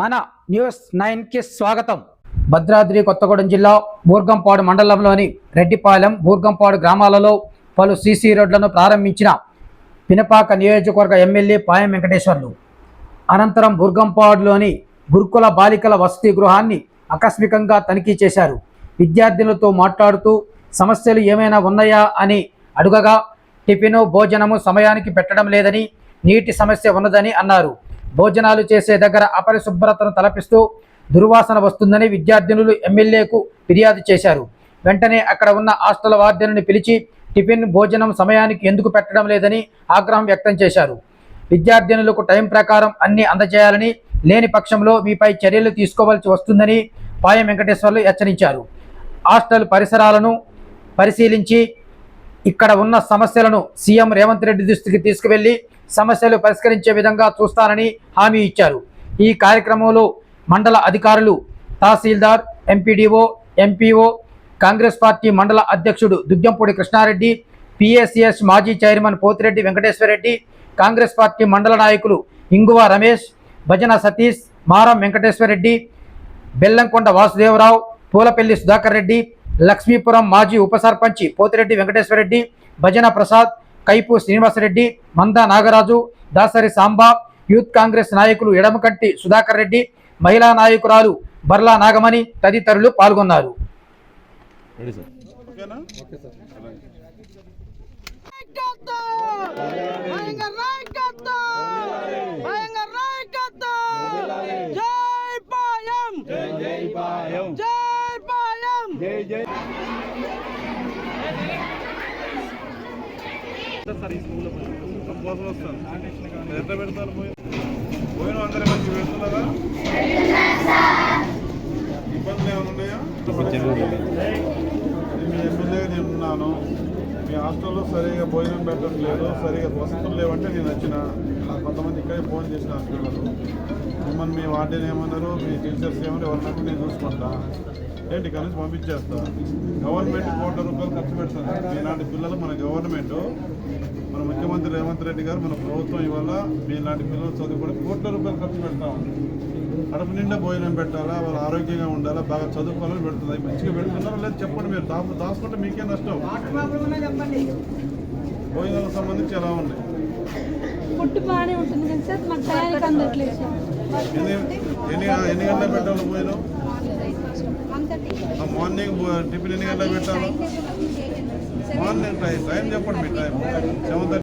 మన న్యూస్ నైన్కి స్వాగతం. భద్రాద్రి కొత్తగూడెం జిల్లా బూర్గంపాడు మండలంలోని రెడ్డిపాలెం బూర్గంపాడు గ్రామాలలో పలు సీసీ రోడ్లను ప్రారంభించిన పినపాక నియోజకవర్గ ఎమ్మెల్యే పాయం వెంకటేశ్వర్లు. అనంతరం బూర్గంపాడులోని గురుకుల బాలికల వసతి గృహాన్ని ఆకస్మికంగా తనిఖీ చేశారు. విద్యార్థులతో మాట్లాడుతూ సమస్యలు ఏమైనా ఉన్నాయా అని అడుగగా టిఫిను భోజనము సమయానికి పెట్టడం లేదని నీటి సమస్య ఉన్నదని అన్నారు. భోజనాలు చేసే దగ్గర అపరిశుభ్రతను తలపిస్తూ దుర్వాసన వస్తుందని విద్యార్థినులు ఎమ్మెల్యేకు ఫిర్యాదు చేశారు. వెంటనే అక్కడ ఉన్న హాస్టల్ వార్డెన్ని పిలిచి టిఫిన్ భోజనం సమయానికి ఎందుకు పెట్టడం లేదని ఆగ్రహం వ్యక్తం చేశారు. విద్యార్థినులకు టైం ప్రకారం అన్ని అందజేయాలని లేని పక్షంలో మీపై చర్యలు తీసుకోవాల్సి వస్తుందని పాయం వెంకటేశ్వర్లు హెచ్చరించారు. హాస్టల్ పరిసరాలను పరిశీలించి ఇక్కడ ఉన్న సమస్యలను సీఎం రేవంత్ రెడ్డి దృష్టికి తీసుకువెళ్ళి సమస్యలు పరిష్కరించే విధంగా చూస్తానని హామీ ఇచ్చారు. ఈ కార్యక్రమంలో మండల అధికారులు తహసీల్దార్ ఎంపీడీఓ ఎంపీఓ కాంగ్రెస్ పార్టీ మండల అధ్యక్షుడు దుగ్గంపూడి కృష్ణారెడ్డి పిఎస్సిఎస్ మాజీ chairman Pothireddy Venkateswarareddy Congress party మండల నాయకులు ఇంగువ రమేష్ భజన సతీష్ మారం వెంకటేశ్వరరెడ్డి బెల్లంకొండ వాసుదేవరావు పూలపల్లి సుధాకర్ రెడ్డి లక్ష్మీపురం మాజీ ఉప సర్పంచి పోతిరెడ్డి వెంకటేశ్వరరెడ్డి భజన ప్రసాద్ కైపు శ్రీనివాసరెడ్డి మంద నాగరాజు దాసరి సాంబా యూత్ కాంగ్రెస్ నాయకులు ఎడమకంటి సుధాకర్ రెడ్డి మహిళా నాయకురాలు బర్లా నాగమణి తదితరులు పాల్గొన్నారు. జై పాయం జై జై పాయం జై పాయం జై జై. సార్ ఈ స్కూల్లో కంపోజర్ వస్తాను ఎంత పెడతారు పోయి? పోయిన అందరి మంచి పెడుతున్నారా? ఇబ్బందులు ఏమైనా ఉన్నాయా? నేను ఉన్నాను. మీ హాస్టల్లో సరిగా భోజనం పెట్టడం లేదు సరిగా వసతులు లేవంటే నేను వచ్చిన. కొంతమంది ఇక్కడే ఫోన్ చేసిన పిల్లలు మిమ్మల్ని మీ వార్డెన్ ఏమన్నారు? మీ టీచర్స్ ఏమన్నారు? ఎవరినట్టు నేను చూసుకుంటా ఏంటి ఇక్కడ నుంచి పంపించేస్తా? గవర్నమెంట్ కోట్ల రూపాయలు ఖర్చు పెడుతుంది. మీలాంటి పిల్లలు మన గవర్నమెంట్. మన ముఖ్యమంత్రి రేవంత్ రెడ్డి గారు మన ప్రభుత్వం ఇవాళ మీలాంటి పిల్లలు చదువుకోవడం కోట్ల రూపాయలు ఖర్చు పెడతా ఉంది. కడుపు నిండా భోజనం పెట్టాలా వాళ్ళు ఆరోగ్యంగా ఉండాలా బాగా చదువుకోవాలని పెడుతుంది అవి మంచిగా పెడుతున్నారా లేదు చెప్పండి మీరు. దాపు దాచుకుంటే మీకే నష్టం? భోజనాలకు సంబంధించి ఎలా ఉంది ఫుడ్ బాగానే ఉంటుంది కానీ సార్ మాకు టయానికి అందట్లేదు సార్. ఎన్ని గంటలకు పెట్టాలి భోజనం? ఆ మార్నింగ్ టిఫిన్ ఎన్ని గంటలకు పెట్టాలి? మార్నింగ్ టైం టైం చెప్పండి మీ టైం. Seven thirty